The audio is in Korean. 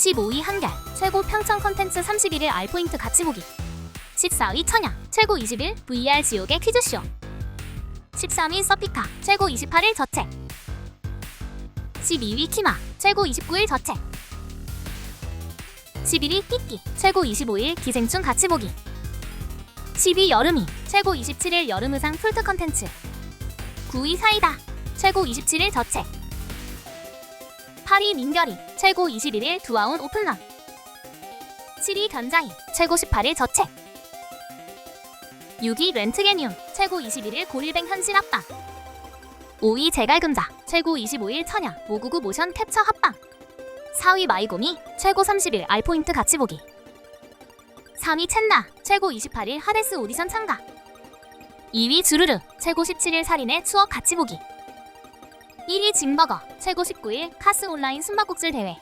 15위 한결 최고 평점 컨텐츠 31일 알포인트 같이 보기. 14위 천양 최고 20일 VR 지옥의 퀴즈쇼. 13위 서피카 최고 28일 저책. 12위 키마 최고 29일 저책. 11위 삐끼 최고 25일 기생충 같이 보기. 10위 여름이 최고 27일 여름 의상 풀트 컨텐츠. 9위 사이다 최고 27일 저책 8위 민결이 최고 21일 두아운 오픈런. 7위 견자이 최고 18일 저책 6위 렌트게니움 최고 21일 고릴뱅 현실 합방. 5위 제갈금자 최고 25일 천양 599 모션 캡처 합방. 4위 마이고미 최고 30일 알포인트 같이 보기. 3위 첸나 최고 28일 하데스 오디션 참가. 2위 주르르 최고 17일 살인의 추억 같이 보기 1위 징버거 최고 19일 카스 온라인 숨바꼭질 대회